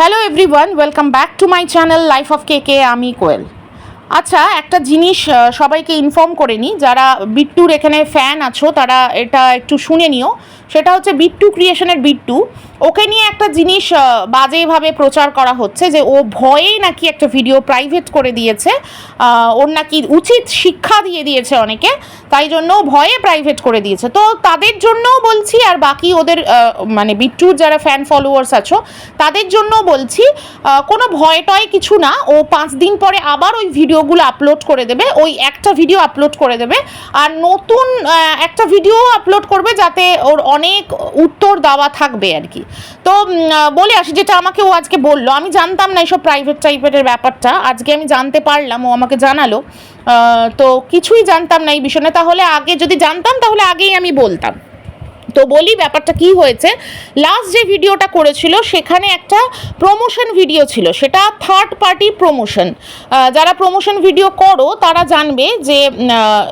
Hello everyone welcome back to my channel life of K K আমি কোয়েল। আচ্ছা একটা জিনিস সবাইকে ইনফর্ম করে নিই, যারা বিট্টুর এখানে ফ্যান আছো, তারা এটা একটু শুনে নিও। সেটা হচ্ছে বিট্টু ক্রিয়েশনের বিট্টু ওকে নিয়ে একটা জিনিস বাজেভাবে প্রচার করা হচ্ছে যে ও ভয়েই নাকি একটা ভিডিও প্রাইভেট করে দিয়েছে। ওর নাকি উচিত শিক্ষা দিয়ে দিয়েছে অনেকে, তাই জন্য ভয়ে প্রাইভেট করে দিয়েছে। তো তাদের জন্যও বলছি, আর বাকি ওদের মানে বিট্টুর যারা ফ্যান ফলোয়ার্স আছো, তাদের জন্য বলছি কোনো ভয় টয় কিছু না। ও পাঁচ দিন পরে আবার ওই ভিডিওগুলো আপলোড করে দেবে, ওই একটা ভিডিও আপলোড করে দেবে। আর নতুন একটা ভিডিও আপলোড করবে যাতে ওর অনেক উত্তর দেওয়া থাকবে আর কি। তো বলে আসি যেটা আমাকে ও আজকে বলল। আমি জানতাম না এইসব প্রাইভেট টাইপের ব্যাপারটা। আজকে আমি জানতে পারলাম, ও আমাকে জানালো। তো কিছুই জানতাম না এই বিষয়ে তাহলে আগে যদি জানতাম, তাহলে আগেই আমি বলতাম। তো বলি ব্যাপারটা কি হয়েছে? লাস্ট যে ভিডিওটা করেছিল, সেখানে একটা প্রমোশন ভিডিও ছিল। সেটা থার্ড পার্টি প্রমোশন যারা প্রমোশন ভিডিও করো, তারা জানবে যে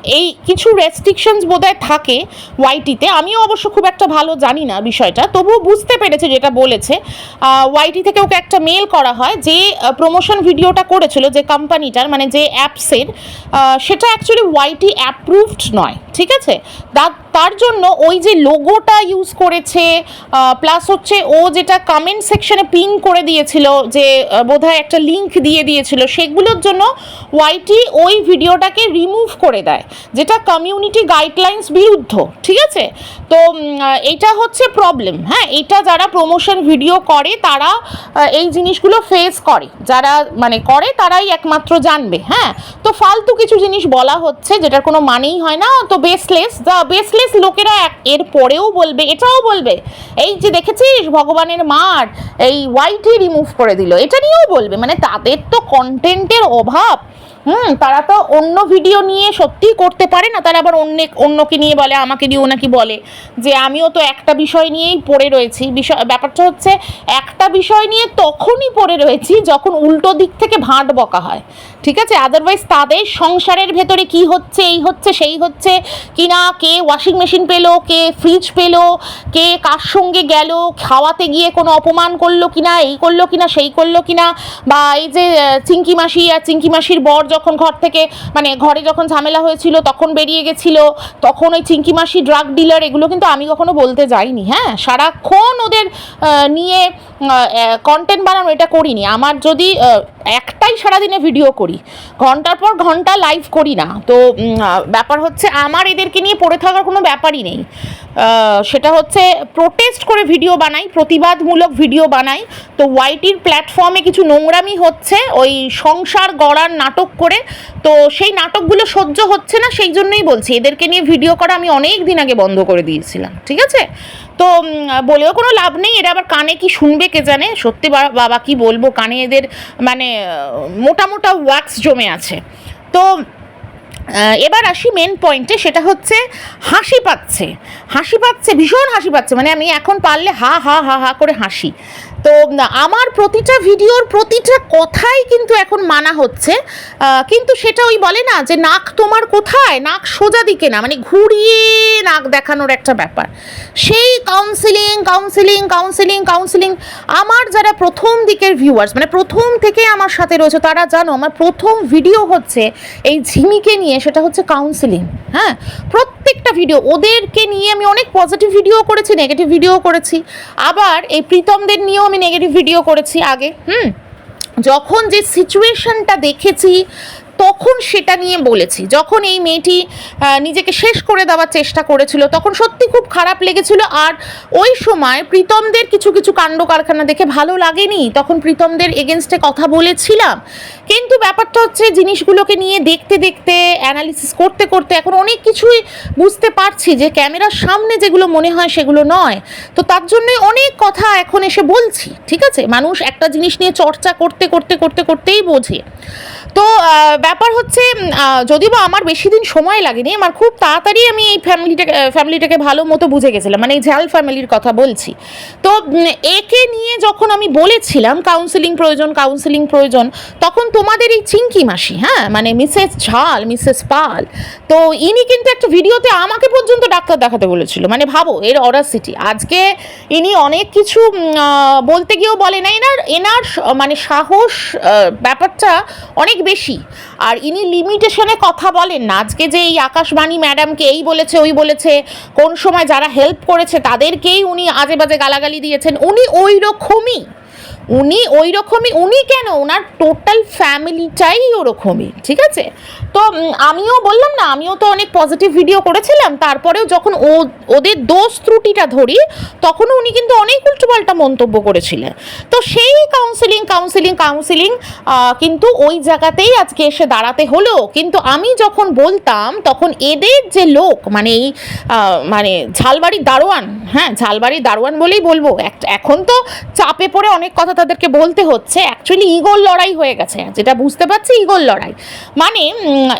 এই কিছু রেস্ট্রিকশনস বোধহয় থাকে ওয়াইটিতে আমিও অবশ্য খুব একটা ভালো জানি না বিষয়টা। তবুও বুঝতে পেরেছে যেটা বলেছে। ওয়াইটি থেকে ওকে একটা মেল করা হয় যে প্রমোশন ভিডিওটা করেছিল যে কোম্পানিটার মানে যে অ্যাপসের সেটা অ্যাকচুয়ালি ওয়াইটি অ্যাপ্রুভড নয়। ঠিক আছে? তা- তার জন্য ওই যে লোগোটা ইউজ করেছে প্লাস হচ্ছে ও যেটা কমেন্ট সেকশনে পিন করে দিয়েছিল যে বোধহয় একটা লিংক দিয়ে দিয়েছিল, সেগুলোর জন্য ওয়াইটি ওই ভিডিওটাকে রিমুভ করে দেয়, যেটা কমিউনিটি গাইডলাইন্স বিরুদ্ধ, ঠিক আছে? তো এটা হচ্ছে প্রবলেম হ্যাঁ? এটা যারা প্রমোশন ভিডিও করে, তারা এই জিনিসগুলো ফেস করে। যারা মানে করে, তারাই একমাত্র জানবে হ্যাঁ? তো ফালতু কিছু জিনিস বলা হচ্ছে, যেটার কোনো মানেই হয় না, তো বেসলেস দ্য বেসলেস লোকেরা এক- এর পরেও বলবে, এটাও বলবে। এই যে দেখেছিস, ভগবানের মার, এই হোয়াইটই রিমুভ করে দিল। এটা নিয়েও বলবে। মানে তাদের তো কন্টেন্টের অভাব। হুম, তারা তো অন্য ভিডিও নিয়ে সত্যিই করতে পারে না। তারা আবার অন্য, অন্যকে নিয়ে বলে, আমাকে নিয়েও নাকি বলে যে, আমিও তো একটা বিষয় নিয়েই পড়ে রয়েছি। বিষয়, ব্যাপারটা হচ্ছে, একটা বিষয় নিয়ে তখনই পড়ে রয়েছি যখন উল্টো দিক থেকে ভাঁট বকা হয়। ঠিক আছে? আদারওয়াইজ তাদের সংসারের ভেতরে কি হচ্ছে, এই হচ্ছে, সেই হচ্ছে কি না কে ওয়াশিং মেশিন পেল, কে ফ্রিজ পেল, কে কার সঙ্গে গেল, খাওয়াতে গিয়ে কোনো অপমান করল কিনা, এই করল কিনা, সেই করল কিনা, বা এই যে চিঙ্কি মাসি আর চিঙ্কি মাসির বর যখন ঘর থেকে মানে ঘরে যখন ঝামেলা হয়েছিল, তখন বেরিয়ে গেছিল, তখন ওই চিঙ্কি মাসি ড্রাগ ডিলার এগুলো কিন্তু আমি কখনো বলতে যাইনি হ্যাঁ? সারাক্ষণ ওদের নিয়ে কন্টেন্ট বানানো এটা করিনি। আমার যদি একটাই সারাদিনে ভিডিও করি, ঘণ্টার পর ঘণ্টা লাইভ করি না, তো ব্যাপার হচ্ছে আমার এদেরকে নিয়ে পড়ে থাকার কোনো ব্যাপারই নেই। সেটা হচ্ছে প্রোটেস্ট করে ভিডিও বানাই, প্রতিবাদমূলক ভিডিও বানাই। তো ওয়াইটির প্ল্যাটফর্মে কিছু নোংরামি হচ্ছে, ওই সংসার গড়ার নাটক করে। তো সেই নাটকগুলো সহ্য হচ্ছে না, সেই জন্যই বলছি, এদেরকে নিয়ে ভিডিও করা আমি অনেক দিন আগে বন্ধ করে দিয়েছিলাম, ঠিক আছে? তো বলেও কোনো লাভ নেই, এরা আবার কানে কি শুনবে কে জানে? সত্যি বাবা, কি বলব, কানে এদের মানে মোটা মোটা ওয়াক্স জমে আছে। তো এবার আসি মেন পয়েন্টে সেটা হচ্ছে হাসি পাচ্ছে। হাসি পাচ্ছে, ভীষণ হাসি পাচ্ছে। মানে আমি এখন পারলে হা হা হা হা করে হাসি। তো আমার প্রতিটা ভিডিওর প্রতিটা কথাই কিন্তু এখন মানা হচ্ছে। কিন্তু সেটা ওই বলে না যে, নাক তোমার কোথায়? নাক সোজা দিকে না মানে ঘুরিয়ে নাক দেখানোর একটা ব্যাপার। সেই কাউন্সিলিং কাউন্সিলিং কাউন্সিলিং কাউন্সিলিং আমার যারা প্রথম দিকের ভিউয়ার্স মানে প্রথম থেকে আমার সাথে রয়েছে, তারা জানো আমার প্রথম ভিডিও হচ্ছে এই ঝিমিকে নিয়ে, সেটা হচ্ছে কাউন্সিলিং হ্যাঁ? ভিডিও ওদেরকে নিয়ে আমি অনেক পজিটিভ ভিডিও করেছি নেগেটিভ ভিডিও করেছি। আবার এই প্রীতমদের নিয়েও আমি নেগেটিভ ভিডিও করেছি আগে, হুম? যখন যে সিচুয়েশনটা দেখেছি তখন সেটা নিয়ে বলেছি। যখন এই মেয়েটি নিজেকে শেষ করে দেওয়ার চেষ্টা করেছিল, তখন সত্যি খুব খারাপ লেগেছিল। আর ওই সময় প্রীতমদের কিছু কিছু কাণ্ড কারখানা দেখে ভালো লাগেনি। তখন প্রীতমদের এগেনস্টে কথা বলেছিলাম। কিন্তু ব্যাপারটা হচ্ছে, জিনিসগুলোকে নিয়ে দেখতে দেখতে অ্যানালিসিস করতে করতে এখন অনেক কিছুই বুঝতে পারছি যে ক্যামেরার সামনে যেগুলো মনে হয় সেগুলো নয়। তো তার জন্য অনেক কথা এখন এসে বলছি, ঠিক আছে? মানুষ একটা জিনিস নিয়ে চর্চা করতে করতে করতে, করতেই বোঝে। তো ব্যাপার হচ্ছে যদিও বা আমার বেশি দিন সময় লাগেনি, আমার খুব তাড়াতাড়ি আমি এই ফ্যামিলিটাকে ফ্যামিলিটাকে ভালো মতো বুঝে গেছিলাম মানে এই ঝাল ফ্যামিলির কথা বলছি। তো একে নিয়ে যখন আমি বলেছিলাম কাউন্সিলিং প্রয়োজন কাউন্সিলিং প্রয়োজন, তখন তোমাদের এই চিঙ্কি মাসি হ্যাঁ মানে মিসেস ঝাল, মিসেস পাল, তো ইনি কিন্তু একটা ভিডিওতে আমাকে পর্যন্ত ডাক্তার দেখাতে বলেছিল মানে ভাবো, এর অরাসিটি আজকে ইনি অনেক কিছু বলতে গিয়েও বলে না এনার এনার মানে সাহস ব্যাপারটা অনেক বেশি। আর ইনি লিমিটেশনে কথা বলেন না। আজকে যে এই আকাশবাণী ম্যাডামকে এই বলেছে, ওই বলেছে, কোন সময় যারা হেল্প করেছে, তাদেরকেই উনি আজে বাজে গালাগালি দিয়েছেন। উনি ওই রকমই উনি ওই রকমই উনি কেন? ওনার টোটাল ফ্যামিলিটাই ওরকমই, ঠিক আছে? তো আমিও বললাম না, আমিও তো অনেক পজিটিভ ভিডিও করেছিলাম, তারপরেও যখন ও, ওদের দোষ ত্রুটিটা ধরি, তখনও উনি কিন্তু অনেক উল্টোপাল্টা মন্তব্য করেছিলেন। তো সেই কাউন্সিলিং কাউন্সিলিং কাউন্সিলিং কিন্তু ওই জায়গাতেই আজকে এসে দাঁড়াতে হলো। কিন্তু আমি যখন বলতাম, তখন এদের যে লোক মানে এই মানে ঝালবাড়ির দারোয়ান হ্যাঁ ঝালবাড়ির দারোয়ান বলেই বলব এখন তো চাপে পড়ে অনেক কথা তাদেরকে বলতে হচ্ছে অ্যাকচুয়ালি ইগোর লড়াই হয়ে গেছে, যেটা বুঝতে পারছি ইগোর লড়াই। মানে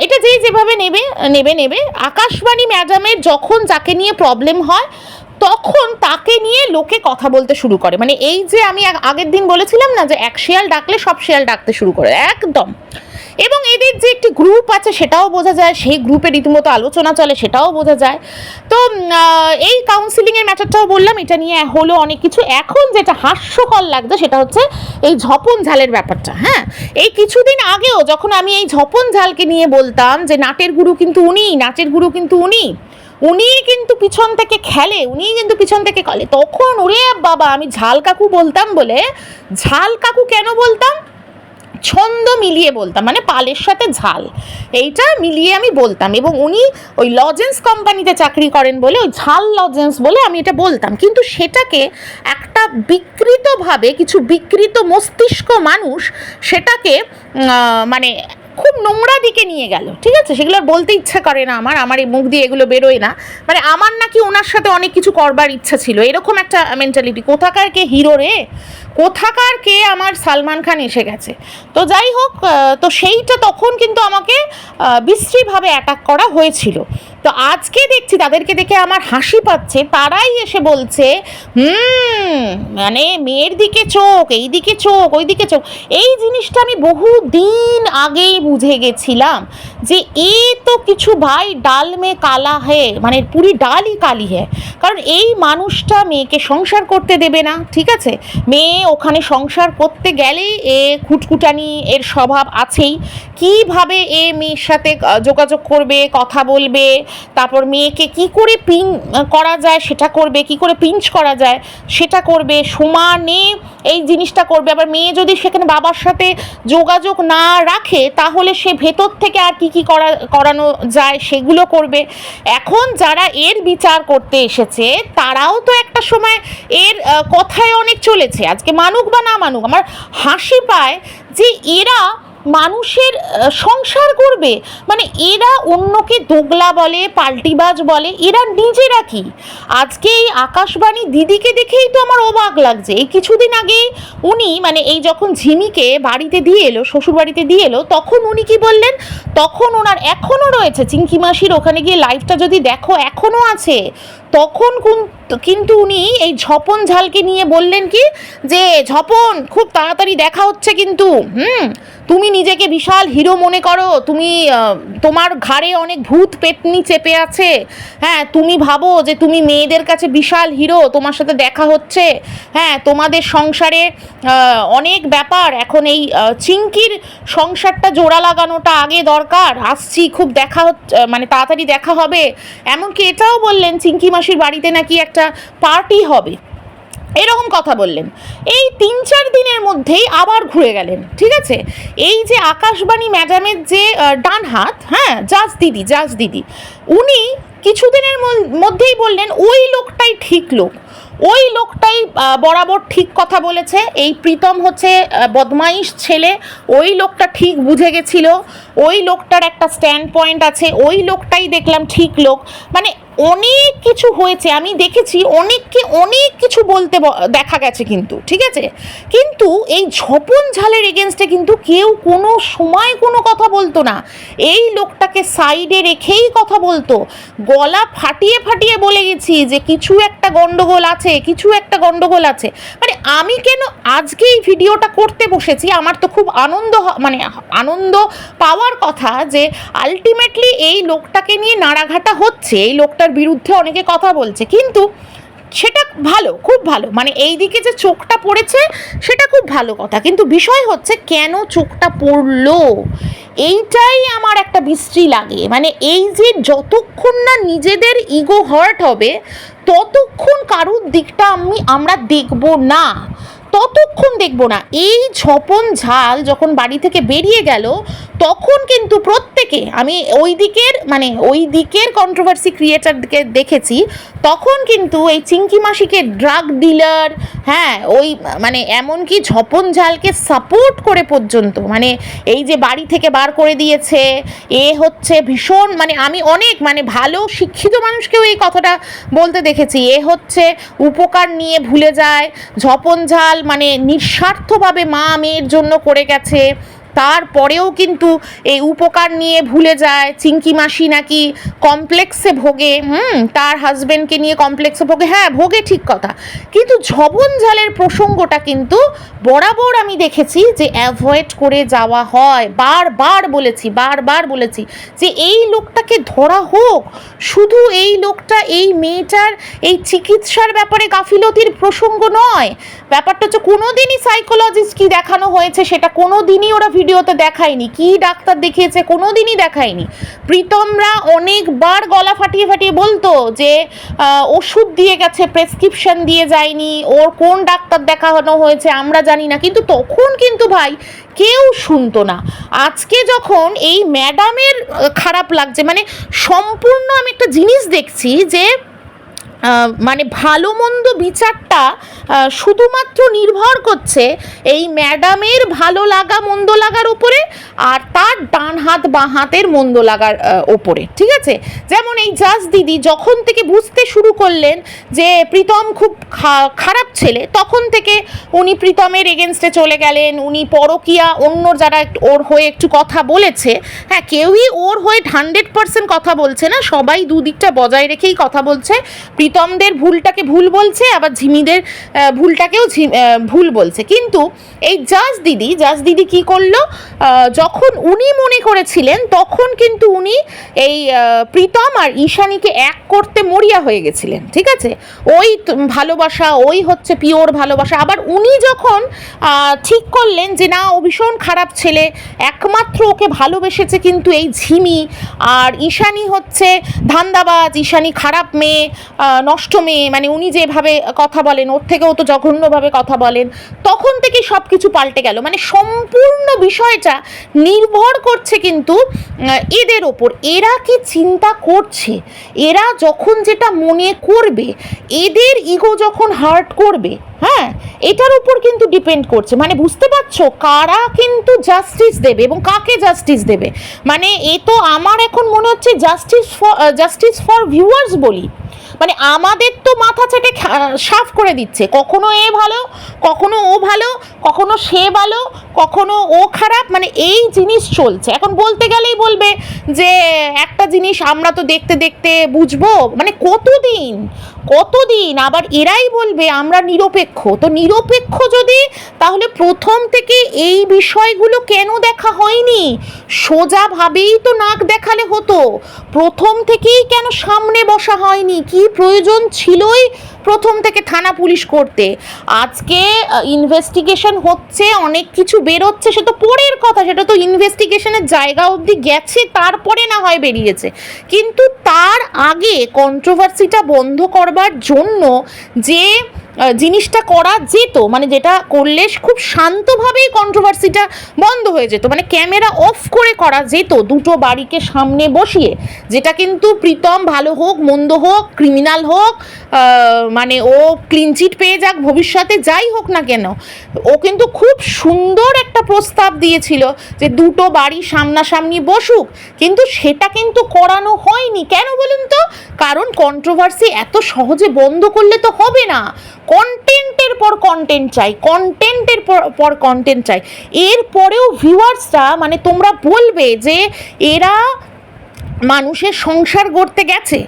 এটা যে যেভাবে নেবে নেবে নেবে, আকাশবাণী ম্যাডামের যখন যাকে নিয়ে প্রবলেম হয়, তখন তাকে নিয়ে লোকে কথা বলতে শুরু করে। মানে এই যে আমি আগের দিন বলেছিলাম না যে, এক শিয়াল ডাকলে সব শিয়াল ডাকতে শুরু করে, একদম। এবং যে একটি গ্রুপ আছে সেটাও বোঝা যায়, সেই গ্রুপে রীতিমতো আলোচনা চলে, সেটাও বোঝা যায়। তো এই কাউন্সিলিংয়ের ম্যাটারটাও বললাম, এটা নিয়ে হলো অনেক কিছু। এখন যেটা হাস্যকর লাগছে, সেটা হচ্ছে এই ঝপন ঝালের ব্যাপারটা হ্যাঁ? এই কিছুদিন আগেও যখন আমি এই ঝপন ঝালকে নিয়ে বলতাম যে নাটের গুরু কিন্তু উনি নাচের গুরু কিন্তু উনি উনি কিন্তু পিছন থেকে খেলে উনি কিন্তু পিছন থেকে খেলে তখন ওরে বাবা, আমি ঝাল কাকু বলতাম বলে, ঝাল কাকু কেন বলতাম? ছন্দ মিলিয়ে বলতাম মানে পালের সাথে ঝাল। এইটা মিলিয়ে আমি বলতাম এবং উনি ওই লজেন্স কোম্পানিতে চাকরি করেন বলে, ওই ঝাল লজেন্স বলে আমি এটা বলতাম। কিন্তু সেটাকে একটা বিকৃতভাবে, কিছু বিকৃত মস্তিষ্ক মানুষ সেটাকে মানে খুব নোংরা দিকে নিয়ে গেল, ঠিক আছে? সেগুলো বলতে ইচ্ছা করে না আমার আমার এই মুখ দিয়ে এগুলো বেরোয় না। মানে আমার নাকি ওনার সাথে অনেক কিছু করবার ইচ্ছা ছিল। এরকম একটা মেন্টালিটি কোথাকার কে হিরো রে? কোথাকার কে আমার সালমান খান এসে গেছে? তো যাই হোক তো সেইটা তখন কিন্তু আমাকে বিশ্রীভাবে অ্যাটাক করা হয়েছিল। তো আজকে দেখছি তাদেরকে দেখে আমার হাসি পাচ্ছে, তারাই এসে বলছে, হুম মানে মেয়ের দিকে চোখ, এই দিকে চোখ, ওই দিকে চোখ। এই জিনিসটা আমি বহু দিন আগেই বুঝে গেছিলাম যে এ তো কিছু ভাই ডাল মে কালা হে মানে পুরি ডালই কালি হে। কারণ এই মানুষটা মেয়েকে সংসার করতে দেবে না, ঠিক আছে? মেয়ে ওখানে সংসার করতে গেলে এ খুটকুটানি এর স্বভাব আছেই। কীভাবে এ মেয়ের সাথে যোগাযোগ করবে, কথা বলবে, তারপর মেয়েকে কি করে পিন করা যায় সেটা করবে, কি করে পিঞ্চ করা যায় সেটা করবে, সমানে এই জিনিসটা করবে। আবার মেয়ে যদি সেখানে বাবার সাথে যোগাযোগ না রাখে, তাহলে সে ভেতর থেকে আর কি কি করা, করানো যায় সেগুলো করবে। এখন যারা এর বিচার করতে এসেছে, তারাও তো একটা সময় এর কথায় অনেক চলেছে। আজকে মানুক বা না মানুক, আমার হাসি পায় যে এরা মানুষের সংসার করবে? মানে এরা অন্যকে দোগলা বলে, পাল্টিবাজ বলে, এরা নিজেরা কি? আজকে এই আকাশবাণী দিদিকে দেখেই তো আমার অবাক লাগছে। এই কিছুদিন আগে উনি মানে এই যখন ঝিমিকে বাড়িতে দিয়ে এলো, শ্বশুরবাড়িতে দিয়ে এলো, তখন উনি কি বললেন? তখন ওনার এখনও রয়েছে চিঙ্কি মাসির ওখানে গিয়ে লাইভটা যদি দেখো, এখনও আছে। তখন কুন- কিন্তু উনি এই ঝপন ঝালকে নিয়ে বললেন কি? যে, ঝপন, খুব তাড়াতাড়ি দেখা হচ্ছে কিন্তু, হুম? তুমি নিজেকে বিশাল হিরো মনে করো, তুমি তোমার ঘাড়ে অনেক ভূত পেতনি চেপে আছে। হ্যাঁ তুমি ভাবো যে তুমি মেয়েদের কাছে বিশাল হিরো, তোমার সাথে দেখা হচ্ছে। হ্যাঁ তোমাদের সংসারে অনেক ব্যাপার। এখন এই চিঙ্কির সংসারটা জোড়া লাগানোটা আগে দরকার। আসছি, খুব দেখা হচ্ছে মানে তাড়াতাড়ি দেখা হবে। এমনকি এটাও বললেন চিঙ্কি মাসির বাড়িতে নাকি একটা পার্টি হবে। এরকম কথা বললেন। এই তিন চার দিনের মধ্যেই আবার ঘুরে গেলেন, ঠিক আছে? এই যে আকাশবাণী ম্যাডামের যে ডান হাত হ্যাঁ জাজ দিদি জাজ দিদি, উনি কিছুদিনের মধ্যেই বললেন, ওই লোকটাই ঠিক লোক। ওই লোকটাই বরাবর ঠিক কথা বলেছে। এই প্রীতম হচ্ছে বদমাইশ ছেলে। ওই লোকটা ঠিক বুঝে গেছিল। ওই লোকটার একটা স্ট্যান্ড পয়েন্ট আছে। ওই লোকটাই দেখলাম ঠিক লোক। মানে অনেক কিছু হয়েছে। আমি দেখেছি অনেককে অনেক কিছু বলতে দেখা গেছে কিন্তু, ঠিক আছে? কিন্তু এই ঝপন ঝালের এগেনস্টে কিন্তু কেউ কোনো সময় কোনো কথা বলতো না। এই লোকটাকে সাইডে রেখেই কথা বলতো। গলা ফাটিয়ে ফাটিয়ে বলে গেছি যে, কিছু একটা গন্ডগোল আছে কিছু একটা গন্ডগোল আছে। মানে আমি কেন আজকে এই ভিডিওটা করতে বসেছি, আমার তো খুব আনন্দ মানে আনন্দ পাওয়ার কথা যে আলটিমেটলি এই লোকটাকে নিয়ে নাড়াঘাটা হচ্ছে, এই লোকটার বিরুদ্ধে অনেকে কথা বলছে। কিন্তু ভালো, খুব ভালো। মানে এই দিকে যে চোখটা পড়েছে, সেটা খুব ভালো কথা। কিন্তু বিষয় হচ্ছে, কেন চোখটা পড়ল? এইটাই আমার একটা বিশ্রী লাগে। মানে এই যে যতক্ষণ না নিজেদের ইগো হার্ট হবে, ততক্ষণ কারুর দিকটা আমি, আমরা দেখব না। ততক্ষণ দেখব না। এই ঝপন ঝাল যখন বাড়ি থেকে বেরিয়ে গেল, তখন কিন্তু প্রত্যেকে, আমি ওই দিকের মানে ওই দিকের কন্ট্রোভার্সি ক্রিয়েটারকে দেখেছি, তখন কিন্তু এই চিঙ্কি মাসিকে ড্রাগ ডিলার হ্যাঁ ওই মানে এমনকি ঝপন ঝালকে সাপোর্ট করে পর্যন্ত মানে এই যে বাড়ি থেকে বার করে দিয়েছে, এ হচ্ছে ভীষণ মানে আমি অনেক মানে ভালো শিক্ষিত মানুষকেও এই কথাটা বলতে দেখেছি, এ হচ্ছে উপকার নিয়ে ভুলে যায়, ঝপন ঝাল মানে নিঃস্বার্থভাবে মা মেয়ের জন্য করে গেছে। তারপরেও কিন্তু এই উপকার নিয়ে ভুলে যায় চিঙ্কি মাসি নাকি কমপ্লেক্সে ভোগে, হুম, তার হাজবেন্ডকে নিয়ে কমপ্লেক্সে ভোগে হ্যাঁ ভোগে ঠিক কথা। কিন্তু ঝবন ঝালের প্রসঙ্গটা কিন্তু বরাবর আমি দেখেছি যে অ্যাভয়েড করে যাওয়া হয়। বারবার বলেছি বারবার বলেছি যে এই লোকটাকে ধরা হোক। শুধু এই লোকটা, এই মেয়েটার এই চিকিৎসার ব্যাপারে গাফিলতির প্রসঙ্গ নয়। ব্যাপারটা হচ্ছে কোনো দিনই সাইকোলজিস্ট কি দেখানো হয়েছে সেটা কোনো দিনই ওরা ভিডিওতে দেখায়নি, কি ডাক্তার দেখিয়েছে কোনো দিনই দেখায়নি। প্রীতমরা অনেকবার গলা ফাটিয়ে ফাটিয়ে বলতো যে ওষুধ দিয়ে গেছে, প্রেসক্রিপশন দিয়ে যায়নি, ওর কোন ডাক্তার দেখানো হয়েছে আমরা জানি না, কিন্তু তখন কিন্তু ভাই কেউ শুনতো না। আজকে যখন এই ম্যাডামের খারাপ লাগছে মানে সম্পূর্ণ আমি একটা জিনিস দেখছি যে মানে ভালো মন্দ বিচারটা শুধুমাত্র নির্ভর করছে এই ম্যাডামের ভালো লাগা, মন্দ লাগার উপরে আর তার ডান হাত, বাঁ হাতের মন্দ লাগার ওপরে ঠিক আছে? যেমন এই জাজ দিদি যখন থেকে বুঝতে শুরু করলেন যে প্রীতম খুব খারাপ ছেলে, তখন থেকে উনি প্রীতমের এগেনস্টে চলে গেলেন, উনি পরকিয়া অন্য যারা ওর হয়ে একটু কথা বলেছে হ্যাঁ কেউই ওর হয়ে হান্ড্রেড পার্সেন্ট কথা বলছে না, সবাই দুদিকটা বজায় রেখেই কথা বলছে প্রীতমদের ভুলটাকে ভুল বলছে, আবার ঝিমিদের ভুলটাকেও ভুল বলছে। কিন্তু এই জাজ দিদি জাজ দিদি কি করল? যখন উনি মনে করেছিলেন, তখন কিন্তু উনি এই প্রীতম আর ঈশানীকে এক করতে মরিয়া হয়ে গেছিলেন, ঠিক আছে? ওই ভালোবাসা, ওই হচ্ছে পিওর ভালোবাসা। আবার উনি যখন ঠিক করলেন যে না, ও ভীষণ খারাপ ছেলে, একমাত্র ওকে ভালোবেসেছে কিন্তু এই ঝিমি, আর ঈশানী হচ্ছে ধান্দাবাজ, ঈশানী খারাপ মেয়ে নষ্ট মেয়ে মানে উনি যেভাবে কথা বলেন, ওর থেকেও তো জঘন্যভাবে কথা বলেন, তখন থেকে সব কিছু পাল্টে গেল। মানে সম্পূর্ণ বিষয়টা নির্ভর করছে কিন্তু এদের ওপর। এরা কি চিন্তা করছে? এরা যখন যেটা মনে করবে, এদের ইগো যখন হার্ট করবে হ্যাঁ এটার উপর কিন্তু ডিপেন্ড করছে। মানে বুঝতে পারছ? কারা কিন্তু জাস্টিস দেবে এবং কাকে জাস্টিস দেবে? মানে এ তো আমার এখন মনে হচ্ছে justice for justice for viewers বলি। মানে আমাদের তো মাথা খা- সাফ করে দিচ্ছে। কখনো এ ভালো, কখনো ও ভালো, কখনো সে ভালো, কখনো ও খারাপ মানে এই জিনিস চলছে। এখন বলতে গেলেই বলবে যে, একটা জিনিস আমরা তো দেখতে দেখতে বুঝব মানে কতদিন কতদিন? আবার এরাই বলবে আমরা নিরপেক্ষ। তো নিরপেক্ষ যদি, তাহলে প্রথম থেকে এই বিষয়গুলো কেন দেখা হয়নি? সোজাভাবেই তো নাক দেখালে হতো। প্রথম থেকেই কেন সামনে বসা হয়নি? কি প্রয়োজন ছিলই প্রথম থেকে থানা পুলিশ করতে। আজকে ইনভেস্টিগেশন হচ্ছে, অনেক কিছু বেরোচ্ছে, সে তো পরের কথা, সেটা তো ইনভেস্টিগেশনের জায়গা অবধি গেছে, তারপরে না হয় বেরিয়েছে। কিন্তু তার আগে কন্ট্রোভার্সিটা বন্ধ করবার জন্য যে জিনিসটা করা যেত মানে যেটা করলে খুব শান্তভাবেই কন্ট্রোভার্সিটা বন্ধ হয়ে যেত মানে ক্যামেরা অফ করে করা যেত দুটো বাড়িকে সামনে বসিয়ে, যেটা কিন্তু প্রীতম ভালো হোক, মন্দ হোক ক্রিমিনাল হোক মানে ও ক্লিনচিট পেয়ে যাক, ভবিষ্যতে যাই হোক না কেন, ও কিন্তু খুব সুন্দর একটা প্রস্তাব দিয়েছিল যে দুটো বাড়ি সামনাসামনি বসুক, কিন্তু সেটা কিন্তু করানো হয়নি। কেন বলুন তো? কারণ কন্ট্রোভার্সি এত সহজে বন্ধ করলে তো হবে না। কন্টেন্টের পর কন্টেন্ট চাই কন্টেন্টের পর কন্টেন্ট চাই। এরপরেও ভিউয়ার্সরা মানে তোমরা বলবে যে এরা মানুষের সংসার গড়তে গেছে।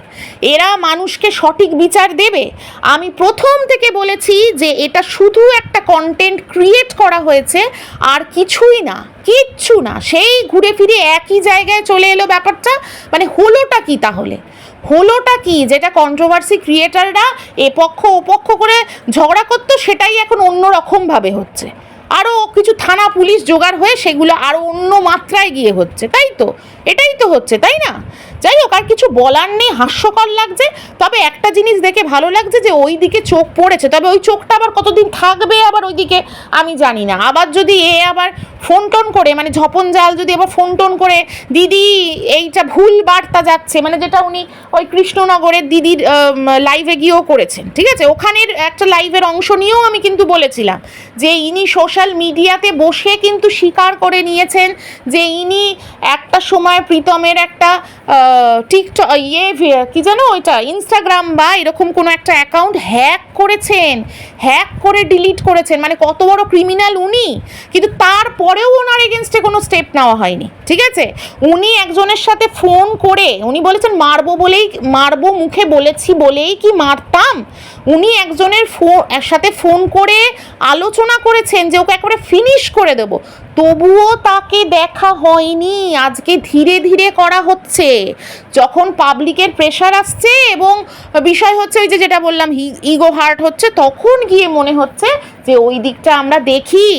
এরা মানুষকে সঠিক বিচার দেবে। আমি প্রথম থেকে বলেছি যে এটা শুধু একটা কন্টেন্ট ক্রিয়েট করা হয়েছে, আর কিছুই না, কিচ্ছু না। সেই ঘুরে ফিরে একই জায়গায় চলে এলো ব্যাপারটা। মানে হলোটা কি তাহলে? হলোটা কি? যেটা কন্ট্রোভার্সি ক্রিয়েটাররা এ পক্ষ ও পক্ষ করে ঝগড়া করতো, সেটাই এখন অন্য রকমভাবে হচ্ছে। আরও কিছু থানা পুলিশ জোগাড় হয়ে সেগুলো আরও অন্য মাত্রায় গিয়ে হচ্ছে, তাই তো? এটাই তো হচ্ছে, তাই না? যাই হোক, আর কিছু বলার নেই, হাস্যকর লাগছে। তবে একটা জিনিস দেখে ভালো লাগছে যে ওই দিকে চোখ পড়েছে। তবে ওই চোখটা আবার কতদিন থাকবে আবার ওইদিকে আমি জানি না। আবার যদি এ আবার ফোন টোন করে মানে ঝপন জাল যদি আবার ফোন টোন করে, দিদি, এইটা ভুল বার্তা যাচ্ছে। মানে যেটা উনি ওই কৃষ্ণনগরের দিদির লাইভে গিয়েও করেছেন। ঠিক আছে? ওখানের একটা লাইভের অংশ নিয়েও আমি কিন্তু বলেছিলাম যে ইনি সোশ্যাল মিডিয়াতে বসে কিন্তু স্বীকার করে নিয়েছেন যে ইনি একটা সময় প্রীতমের একটা টিকটক ইয়ে কি জানো ওইটা ইনস্টাগ্রাম বা এরকম কোনো একটা অ্যাকাউন্ট হ্যাক করেছেন হ্যাক করে ডিলিট করেছেন মানে কত বড় ক্রিমিনাল উনি, কিন্তু তারপরেও ওনার এগেনস্টে কোনো স্টেপ নেওয়া হয়নি, ঠিক আছে? উনি একজনের সাথে ফোন করে, উনি বলেছেন, মারবো বলেই, মারবো মুখে বলেছি বলেই কি মারতাম? উনি একজনের ফোন একসাথে ফোন করে আলোচনা করেছেন যে ওকে একবারে ফিনিশ করে দেবো। তবুও তাকে দেখা হয়নি। আজকে ধীরে ধীরে করা হচ্ছে। যখন পাবলিকের প্রেশার আসছে এবং বিষয় হচ্ছে ওই যে যেটা বললাম ইগো হার্ট হচ্ছে, তখন গিয়ে মনে হচ্ছে যে ওই দিকটা আমরা দেখি।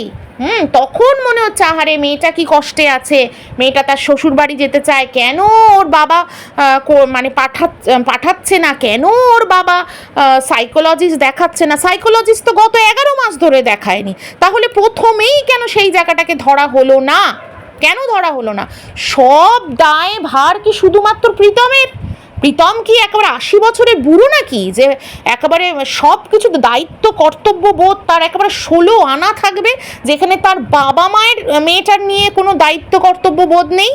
হুম, তখন মনে হচ্ছে, আহারে, মেয়েটা কি কষ্টে আছে? মেয়েটা তার শ্বশুর বাড়ি যেতে চায়, কেন ওর বাবা মানে পাঠা পাঠাচ্ছে না? কেন ওর বাবা সাইকোলজিস্ট দেখাচ্ছে না? সাইকোলজিস্ট তো গত এগারো মাস ধরে দেখায়নি। তাহলে প্রথমেই কেন সেই জায়গাটাকে ধরা হলো না? কেন ধরা হলো না? সব দায় ভার কি শুধুমাত্র প্রীতমের? প্রীতম কি একেবারে আশি বছরের বুড়ো নাকি? যে একেবারে সব কিছু দায়িত্ব, কর্তব্য বোধ তার একেবারে ষোলো আনা থাকবে, যেখানে তার বাবা মায়ের মেয়েটার নিয়ে কোনো দায়িত্ব, কর্তব্য বোধ নেই?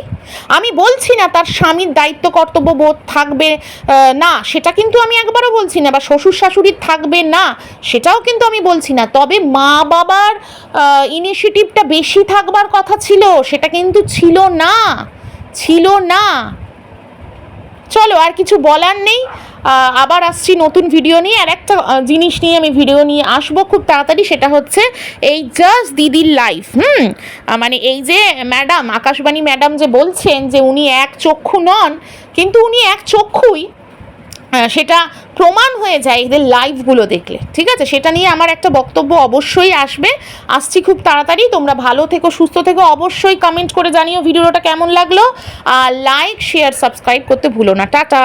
আমি বলছি না তার স্বামীর দায়িত্ব, কর্তব্য বোধ থাকবে না, সেটা কিন্তু আমি একবারও বলছি না, বা শ্বশুর শাশুড়ির থাকবে না, সেটাও কিন্তু আমি বলছি না। তবে মা বাবার ইনিশিয়েটিভটা বেশি থাকবার কথা ছিল, সেটা কিন্তু ছিল না ছিল না। চলো, আর কিছু বলার নেই। আবার আসছি নতুন ভিডিও নিয়ে। আর একটা জিনিস নিয়ে আমি ভিডিও নিয়ে আসব খুব তাড়াতাড়ি, সেটা হচ্ছে এই জাস্ট দিদির লাইফ হুম? মানে এই যে ম্যাডাম, আকাশবাণী ম্যাডাম যে বলছেন যে উনি এক চক্ষু নন, কিন্তু উনি এক চক্ষুই সেটা প্রমাণ হয়ে যায় এদের লাইভগুলো দেখলে, ঠিক আছে? সেটা নিয়ে আমার একটা বক্তব্য অবশ্যই আসবে। আসছি খুব তাড়াতাড়ি, তোমরা ভালো থেকো, সুস্থ থেকো, অবশ্যই কমেন্ট করে জানিও ভিডিওটা কেমন লাগল। আর লাইক শেয়ার সাবস্ক্রাইব করতে ভুলো না। টাটা!